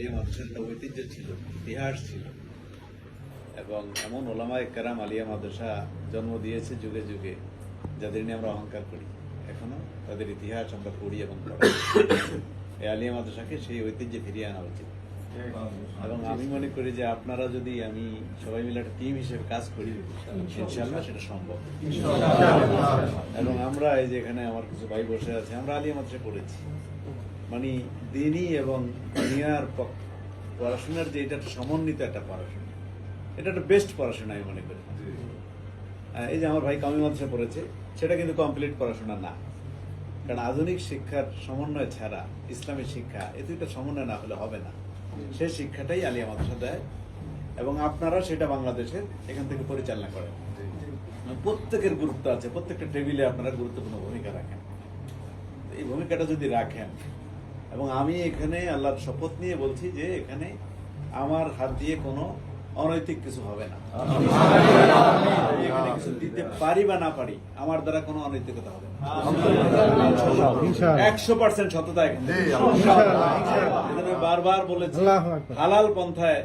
আলিয়া মাদ্রাসার একটা ঐতিহ্য ছিল ইতিহাস ছিল। এবং এমন ওলামায় কেরাম আলিয়া মাদ্রাসা জন্ম দিয়েছে যুগে যুগে যাদের নিয়ে আমরা অহংকার করি। এখনও তাদের ইতিহাস আমরা পড়ি এবং এই আলিয়া মাদ্রাসাকে সেই ঐতিহ্যে ফিরিয়ে আনা উচিত। এবং আমি মনে করি যে আপনারা যদি আমি সবাই মিলে একটা টিম হিসেবে কাজ করি ইনশাল্লাহ সেটা সম্ভব। এবং আমরা এই যে এখানে আমার কিছু ভাই বসে আছে আমরা আলিয়া মাদ্রাসা পড়েছি। মানে দিনই এবং দুনিয়ার পড়াশোনার যে এটা একটা সমন্বিত একটা পড়াশোনা। এটা একটা বেস্ট পড়াশোনা আমি মনে করি। আহ, এই যে আমার ভাই কামি মাদ্রাসা পড়েছে সেটা কিন্তু কমপ্লিট পড়াশোনা না। কারণ আধুনিক শিক্ষার সমন্বয় ছাড়া ইসলামী শিক্ষা এ দুইটা সমন্বয় না হলে হবে না। সেই শিক্ষাটাই আলিয়া মাদ্রাসা দেয় এবং আপনারা সেটা বাংলাদেশের এখান থেকে পরিচালনা করেন। প্রত্যেকের গুরুত্ব আছে প্রত্যেকটা টেবিলে আপনারা গুরুত্বপূর্ণ ভূমিকা রাখেন। এই ভূমিকাটা যদি রাখেন এবং আমি এখানে আল্লাহর শপথ নিয়ে বলছি যে এখানে আমার হাত দিয়ে কোনো অনৈতিক কিছু হবে না। এখানে কিছু দিতে পারি বা না পারি আমার দ্বারা কোনো অনৈতিকতা হবে না। একশো পার্সেন্ট সততা এখানে। বারবার বলেছি হালাল পন্থায়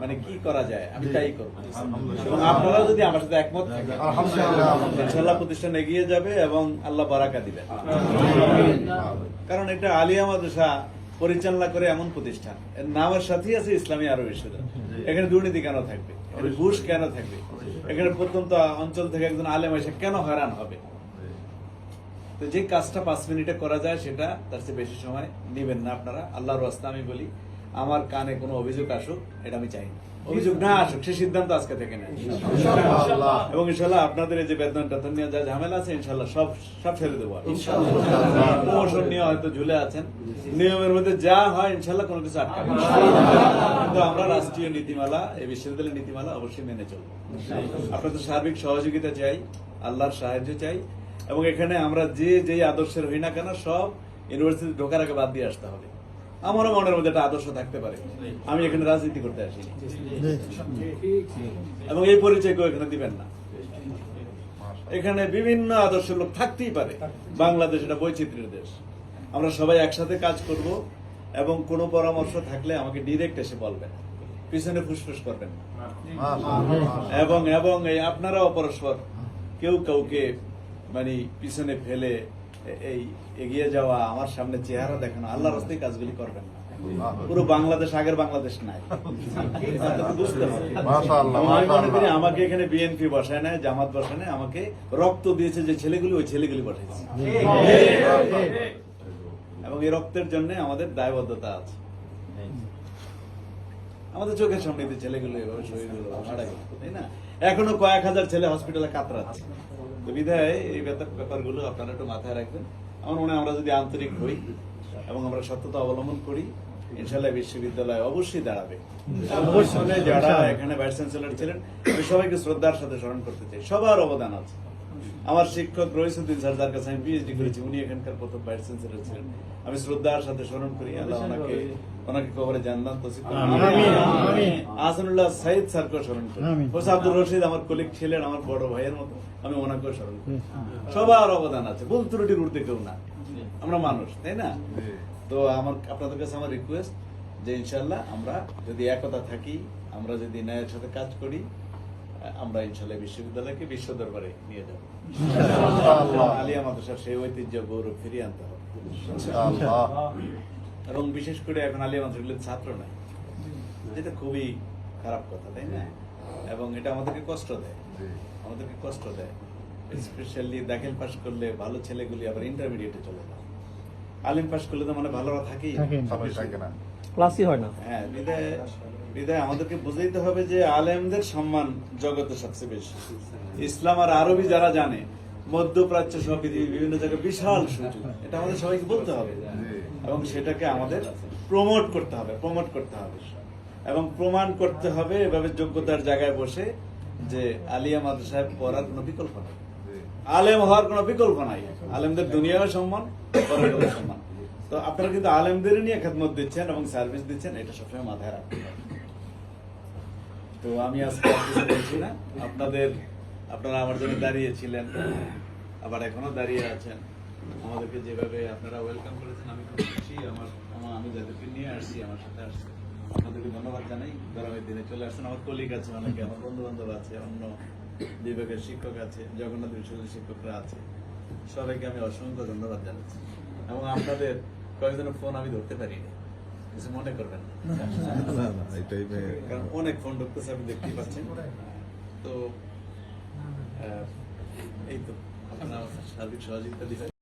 মানে কি করা যায়? আমি তাই করব। এবং আপনারা যদি আমার সাথে একমত ইনশাল্লাহ প্রতিষ্ঠান এগিয়ে যাবে এবং আল্লাহ বারাকা দিবেন। কারণ এটা আলিয়া মাদ্রাসা পরিচালনা করে এমন প্রতিষ্ঠান। এর নামের সাথেই আছে ইসলামী আরব বিশ্ববিদ্যালয়। এখানে দুর্নীতি কেন থাকবে? এখানে ঘুষ কেন থাকবে? এখানে প্রত্যন্ত অঞ্চল থেকে একজন আলেম এসে কেন হয়রান হবে? তো যে কাজটা পাঁচ মিনিটে করা যায় সেটা তার চেয়ে বেশি সময় নেবেন না আপনারা। আল্লাহর রাস্তা আমি বলি আমার কানে কোনো অভিযোগ আসুক এটা আমি চাই। অভিযোগ না আসুক সে সিদ্ধান্ত আজকে থেকে নেন এবং ইনশাল্লাহ আপনাদের এই যে বেতন টেতন নিয়ে যা ঝামেলা আছে ইনশাল্লাহ সব সব ছেড়ে দেবো প্রমোশন নিয়ে হয়তো ঝুলে আছেন। নিয়মের মধ্যে যা হয় ইনশাল্লাহ কোনো কিছু আটকাবে কিন্তু আমরা রাষ্ট্রীয় নীতিমালা এই বিশ্ববিদ্যালয়ের নীতিমালা অবশ্যই মেনে চলবো। আপনাদের সার্বিক সহযোগিতা চাই আল্লাহর সাহায্য চাই। এবং এখানে আমরা যে যে আদর্শের হই না কেন সব ইউনিভার্সিটি ঢোকার আগে বাদ দিয়ে আসতে হবে। আমারও মনের মধ্যে একটা আদর্শ থাকতে পারে। আমি এখানে রাজনীতি করতে আসিনি। এবং এই পরিচয় কেউ এখানে দিবেন না। এখানে বিভিন্ন আদর্শের লোক থাকতেই পারে। বাংলাদেশ এটা বৈচিত্র্যের দেশ। আমরা সবাই একসাথে কাজ করব এবং কোনো পরামর্শ থাকলে আমাকে ডিরেক্ট এসে বলবেন। পিছনে ফুসফুস করবেন এবং এবং এই আপনারাও পরস্পর কেউ কাউকে মানে পিছনে ফেলে এই এগিয়ে যাওয়া আমার সামনে চেহারা দেখানো আল্লাহ রাস্তায় কাজগুলি করবেন না। পুরো বাংলাদেশ আগের বাংলাদেশ নাই। বুঝতে মনে মাশাআল্লাহ। আমাকে এখানে বিএনপি বসায় নাই জামাত বসায় নাই আমাকে রক্ত দিয়েছে যে ছেলেগুলি ওই ছেলেগুলি পাঠিয়েছে। এবং এই রক্তের জন্য আমাদের দায়বদ্ধতা আছে। আমাদের চোখের সামনে যে ছেলেগুলো এভাবে শহীদ হলো মারা গেল তাই না? এখনও কয়েক হাজার ছেলে হসপিটালে কাতরাচ্ছে। তো বিধায় এই ব্যাপার- ব্যাপারগুলো আপনারা একটু মাথায় রাখবেন। আমার মনে হয় আমরা যদি আন্তরিক হই এবং আমরা সত্যতা অবলম্বন করি ইনশাল্লাহ বিশ্ববিদ্যালয় অবশ্যই দাঁড়াবে। যারা এখানে ভাইস চ্যান্সেলর ছিলেন, আমি সবাইকে শ্রদ্ধার সাথে স্মরণ করতে চাই। সবার অবদান আছে। আমার শিক্ষক রহিসুদ্দিন স্যার যার কাছে আমি পিএইচডি করেছি উনি এখানকার প্রথম ভাইস চ্যান্সেলর ছিলেন। আমি শ্রদ্ধার সাথে স্মরণ করি আল্লাহ ওনাকে ওনাকে কবরে। আসানুল্লাহ সাইদ স্যারকে স্মরণ করি। হোসে রশিদ আমার কলিগ ছিলেন আমার বড় ভাইয়ের মতো। আমি ওনাকেও স্মরণ করি। সবার অবদান আছে ভুল ত্রুটির ঊর্ধ্বে কেউ না। আমরা মানুষ তাই না? তো আমার আপনাদের কাছে আমার রিকোয়েস্ট যে ইনশাল্লাহ আমরা যদি একতা থাকি আমরা যদি ন্যায়ের সাথে কাজ করি আমরা ইনশাল্লাহ বিশ্ববিদ্যালয়কে বিশ্ব দরবারে নিয়ে যাব। আলিয়া মাদ্রাসার সেই ঐতিহ্য গৌরব ফিরিয়ে আনতে হবে। এবং বিশেষ করে এখন আলিয়া মাদ্রাসাগুলোর ছাত্র নাই। যেটা খুবই খারাপ কথা তাই না? এবং এটা আমাদেরকে কষ্ট দেয়। আমাদেরকে কষ্ট দেয়। স্পেশালি দাখিল পাস করলে ভালো ছেলেগুলি আবার ইন্টারমিডিয়েটে চলে যায়। আলিম পাস করলে তো মানে ভালোরা থাকেই না। থাকে না। ক্লাসই হয় না। হ্যাঁ বিদায় আমাদেরকে বুঝাইতে হবে যে আলেমদের সম্মান জগতে সবচেয়ে বেশি। ইসলাম। আর আরবি যারা জানে মধ্যপ্রাচ্য সহ বিভিন্ন জায়গায় বিশাল সুযোগ। এটা আমাদের সবাইকে বলতে হবে। এবং সেটাকে আমাদের প্রমোট করতে হবে প্রমোট করতে হবে। এবং প্রমাণ করতে হবে এভাবে যোগ্যতার জায়গায় বসে যে আলিয়া মাদ্রাসায় পড়ার কোনো বিকল্প নেই। আলেম হওয়ার কোনো বিকল্প নাই। আলেমদের দুনিয়ার সম্মান সম্মান। তো আপনারা কিন্তু আলেমদের নিয়ে খেদমত দিচ্ছেন এবং সার্ভিস দিচ্ছেন এটা সবসময় মাথায় রাখতে হবে। তো আমি আজকে বলছি না। আপনাদের, আপনারা আমার জন্য দাঁড়িয়েছিলেন আবার এখনও দাঁড়িয়ে আছেন। আমাদেরকে যেভাবে আপনারা ওয়েলকাম করেছেন, আমি খুব খুশি। আমার, আমার- আমি যাদেরকে নিয়ে আসছি, আমার সাথে আসছি। আপনাদেরকে ধন্যবাদ জানাই। গরমের দিনে চলে আসছেন আমার কলিগ আছে, অনেকে আমার বন্ধু বান্ধব আছে, অন্য বিভাগের শিক্ষক আছে, জগন্নাথ বিশ্ববিদ্যালয়ের শিক্ষকরা আছে। সবাইকে আমি অসংখ্য ধন্যবাদ জানাচ্ছি। এবং আপনাদের কয়েকজনের ফোন আমি ধরতে পারিনি। কিছু মনে করবেন কারণ অনেক ফোন ঢুকতেছে আপনি দেখতেই পাচ্ছেন তো আহ, এই তো আপনার সার্বিক সহযোগিতা দিবেন